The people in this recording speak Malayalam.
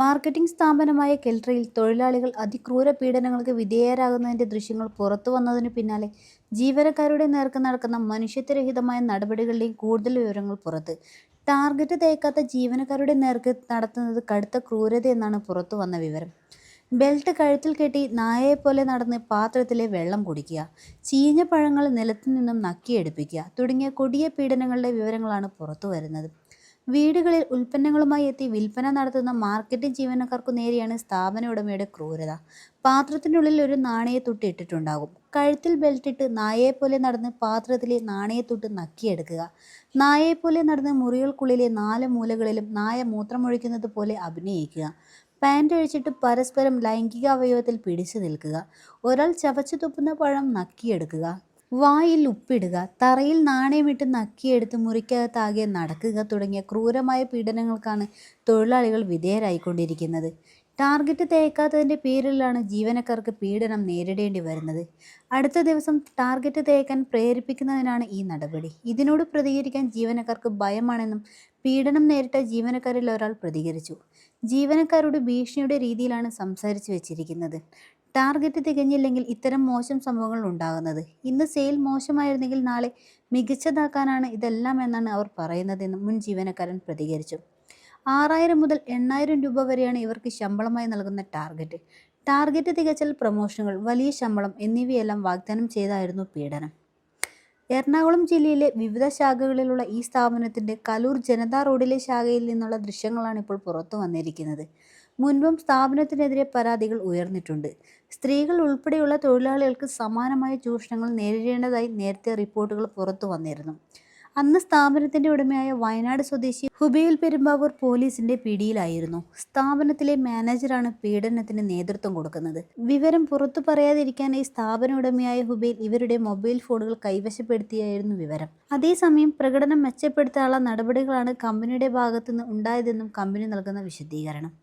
മാർക്കറ്റിംഗ് സ്ഥാപനമായ കെൽട്രയിൽ തൊഴിലാളികൾ അതിക്രൂര പീഡനങ്ങൾക്ക് വിധേയരാകുന്നതിന്റെ ദൃശ്യങ്ങൾ പുറത്തു പുറത്തുവന്നതിനു പിന്നാലെ ജീവനക്കാരുടെ നേർക്ക് നടക്കുന്ന മനുഷ്യത്വരഹിതമായ നടപടികളുടെയും കൂടുതൽ വിവരങ്ങൾ പുറത്ത്. ടാർഗറ്റ് തേക്കാത്ത ജീവനക്കാരുടെ നേർക്ക് നടത്തുന്നത് കടുത്ത ക്രൂരതയെന്നാണ് പുറത്തുവന്ന വിവരം. ബെൽറ്റ് കഴുത്തിൽ കെട്ടി നായയെപ്പോലെ നടന്ന് പാത്രത്തിലെ വെള്ളം കുടിക്കുക, ചീഞ്ഞ പഴങ്ങൾ നിലത്തു നിന്നും നക്കിയെടുപ്പിക്കുക തുടങ്ങിയ കൊടിയ പീഡനങ്ങളുടെ വിവരങ്ങളാണ് പുറത്തുവരുന്നത്. വീടുകളിൽ ഉൽപ്പന്നങ്ങളുമായി എത്തി വിൽപ്പന നടത്തുന്ന മാർക്കറ്റിംഗ് ജീവനക്കാർക്ക് നേരെയാണ് സ്ഥാപന ഉടമയുടെ ക്രൂരത. പാത്രത്തിനുള്ളിൽ ഒരു നാണയത്തൊട്ട് ഇട്ടിട്ടുണ്ടാകും. കഴുത്തിൽ ബെൽറ്റിട്ട് നായയെപ്പോലെ നടന്ന് പാത്രത്തിലെ നാണയത്തൊട്ട് നക്കിയെടുക്കുക, നായയെപ്പോലെ നടന്ന് മുറികൾക്കുള്ളിലെ നാല് മൂലകളിലും നായ മൂത്രമൊഴിക്കുന്നത് പോലെ അഭിനയിക്കുക, പാന്റ് അഴിച്ചിട്ട് പരസ്പരം ലൈംഗിക അവയവത്തിൽ പിടിച്ചു നിൽക്കുക, ഒരാൾ ചവച്ചു തുപ്പുന്ന പഴം നക്കിയെടുക്കുക, വായിൽ ഉപ്പിടുക, തറയിൽ നാണയമിട്ട് നക്കിയെടുത്ത് മുറിക്കകത്താകെ നടക്കുക തുടങ്ങിയ ക്രൂരമായ പീഡനങ്ങൾക്കാണ് തൊഴിലാളികൾ വിധേയരായിക്കൊണ്ടിരിക്കുന്നത്. ടാർഗറ്റ് തേക്കാത്തതിന്റെ പേരിലാണ് ജീവനക്കാർക്ക് പീഡനം നേരിടേണ്ടി വരുന്നത്. അടുത്ത ദിവസം ടാർഗറ്റ് തേക്കാൻ പ്രേരിപ്പിക്കുന്നതിനാണ് ഈ നടപടി. ഇതിനോട് പ്രതികരിക്കാൻ ജീവനക്കാർക്ക് ഭയമാണെന്നും പീഡനം നേരിട്ട ജീവനക്കാരിൽ ഒരാൾ പ്രതികരിച്ചു. ജീവനക്കാരോട് ഭീഷണിയുടെ രീതിയിലാണ് സംസാരിച്ചു വെച്ചിരിക്കുന്നത്. ടാർഗറ്റ് തികഞ്ഞില്ലെങ്കിൽ ഇത്തരം മോശം സംഭവങ്ങൾ ഉണ്ടാകുന്നത്. ഇന്ന് സെയിൽ മോശമായിരുന്നെങ്കിൽ നാളെ മികച്ചതാക്കാനാണ് ഇതെല്ലാം എന്നാണ് അവർ പറയുന്നതെന്ന് മുൻ ജീവനക്കാരൻ പ്രതികരിച്ചു. ആറായിരം മുതൽ എണ്ണായിരം രൂപ വരെയാണ് ഇവർക്ക് ശമ്പളമായി നൽകുന്ന ടാർഗറ്റ്. ടാർഗറ്റ് തികച്ചാൽ പ്രമോഷനുകൾ, വലിയ ശമ്പളം എന്നിവയെല്ലാം വാഗ്ദാനം ചെയ്തായിരുന്നു പീഡനം. എറണാകുളം ജില്ലയിലെ വിവിധ ശാഖകളിലുള്ള ഈ സ്ഥാപനത്തിന്റെ കലൂർ ജനതാ റോഡിലെ ശാഖയിൽ നിന്നുള്ള ദൃശ്യങ്ങളാണ് ഇപ്പോൾ പുറത്തു പുറത്തുവന്നിരിക്കുന്നത്. മുൻപും സ്ഥാപനത്തിനെതിരെ പരാതികൾ ഉയർന്നിട്ടുണ്ട്. സ്ത്രീകൾ ഉൾപ്പെടെയുള്ള തൊഴിലാളികൾക്ക് സമാനമായ ചൂഷണങ്ങൾ നേരിടേണ്ടതായി നേരത്തെ റിപ്പോർട്ടുകൾ പുറത്തു വന്നിരുന്നു അന്ന് സ്ഥാപനത്തിന്റെ ഉടമയായ വയനാട് സ്വദേശി ഹുബൈൽ പെരുമ്പാവൂർ പോലീസിന്റെ പിടിയിലായിരുന്നു. സ്ഥാപനത്തിലെ മാനേജറാണ് പീഡനത്തിന് നേതൃത്വം കൊടുക്കുന്നത്. വിവരം പുറത്തു ഈ സ്ഥാപന ഉടമയായ ഹുബൈൽ ഇവരുടെ മൊബൈൽ ഫോണുകൾ കൈവശപ്പെടുത്തിയായിരുന്നു വിവരം. അതേസമയം പ്രകടനം മെച്ചപ്പെടുത്താനുള്ള നടപടികളാണ് കമ്പനിയുടെ ഭാഗത്തുനിന്ന് ഉണ്ടായതെന്നും കമ്പനി നൽകുന്ന വിശദീകരണം.